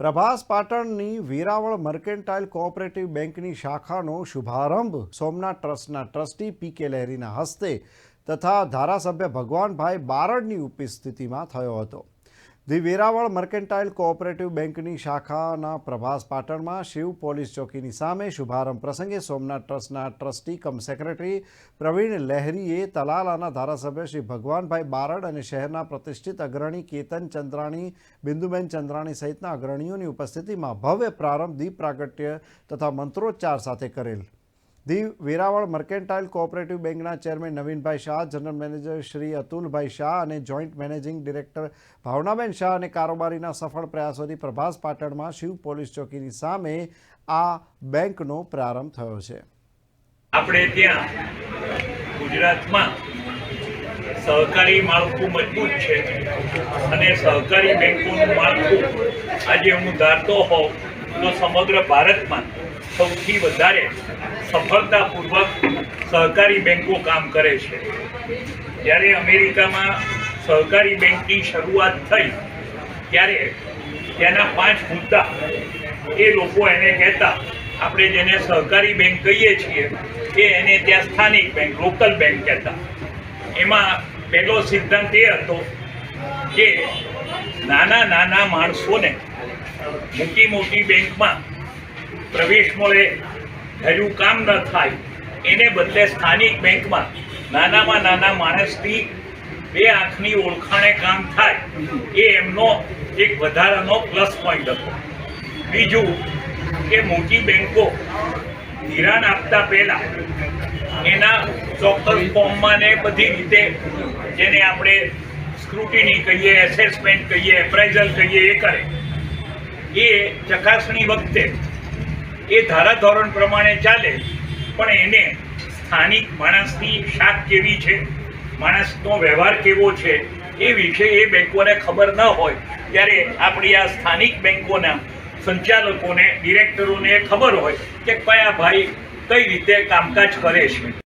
પ્રભાસ પાટણની Veraval mercantile cooperative બેંકની શાખાનો શુભારંભ સોમનાથ ટ્રસ્ટના ટ્રસ્ટી પી કે લહેરીના હસ્તે તથા ધારાસભ્ય ભગવાનભાઈ બારડની ઉપસ્થિતિમાં થયો હતો. ધી વેરાવળ મર્કેન્ટાઇલ કોઓપરેટિવ બેંકની શાખાના પ્રભાસ પાટણમાં શિવ પોલીસ ચોકીની સામે શુભારંભ પ્રસંગે સોમનાથ ટ્રસ્ટના ટ્રસ્ટી કમ સેક્રેટરી પ્રવીણ લહેરીએ તલાલાના ધારાસભ્ય શ્રી ભગવાનભાઈ બારડ અને શહેરના પ્રતિષ્ઠિત અગ્રણી કેતન ચંદ્રાણી, બિંદુબેન ચંદ્રાણી સહિતના અગ્રણીઓની ઉપસ્થિતિમાં ભવ્ય પ્રારંભ દીપ પ્રાગટ્ય તથા મંત્રોચ્ચાર સાથે કરેલ. ધી વેરાવળ મર્કેન્ટાઇલ કોઓપરેટિવ બેંકના chairman Navinbhai Shah, general manager Shri Atulbhai Shah અને joint managing director Bhavnaben Shah અને કારોબારીના સફળ પ્રયાસોથી પ્રભાસ પાટણમાં શિવ પોલીસ ચોકીની સામે આ બેંકનો પ્રારંભ થયો છે. આપણે ત્યાં ગુજરાતમાં સહકારી માળખું મજબૂત છે અને સહકારી બેંકોનું માળખું આજે હું ધારતો હોઉં તો સમગ્ર ભારતમાં સૌથી વધારે સફળતાપૂર્વક સહકારી બેંકો કામ કરે છે. જ્યારે અમેરિકામાં સહકારી બેંકની શરૂઆત થઈ, ત્યારે ત્યાંના પાંચ મુદ્દા એ લોકો એને કહેતા, આપણે જેને સહકારી બેંક કહીએ છીએ, એ એને ત્યાં સ્થાનિક બેંક, લોકલ બેંક કહેતા. એમાં પહેલો સિદ્ધાંત એ હતો કે નાના નાના માણસોને મોટી મોટી બેંકમાં પ્રવેશ મળે, હજુ કામ ન થાય, એને બદલે સ્થાનિક બેંકમાં નાનામાં નાના માણસની બે આંખની ઓળખાણે કામ થાય, એ એમનો એક વધારાનો પ્લસ પોઈન્ટ હતો. બીજું કે મોટી બેંકો ધિરાણ આપતા પહેલાં એના ચોક્કસ ફોર્મમાં ને બધી રીતે જેને આપણે સ્ક્રુટિની કહીએ એસેસમેન્ટ કહીએ એપ્રાઇઝલ કહીએ, એ કરે. એ ચકાસણી વખતે એ ધારાધોરણ પ્રમાણે ચાલે. પણ એને સ્થાનિક માણસની શાક કેવી છે? માણસનો વ્યવહાર કેવો છે? એ વિશે એ બેંકોને ખબર ન હોય, ત્યારે આપણી આ સ્થાનિક બેંકોના સંચાલકોને, ડિરેક્ટરોને ખબર હોય કે કયા ભાઈ કઈ રીતે કામકાજ કરે છે.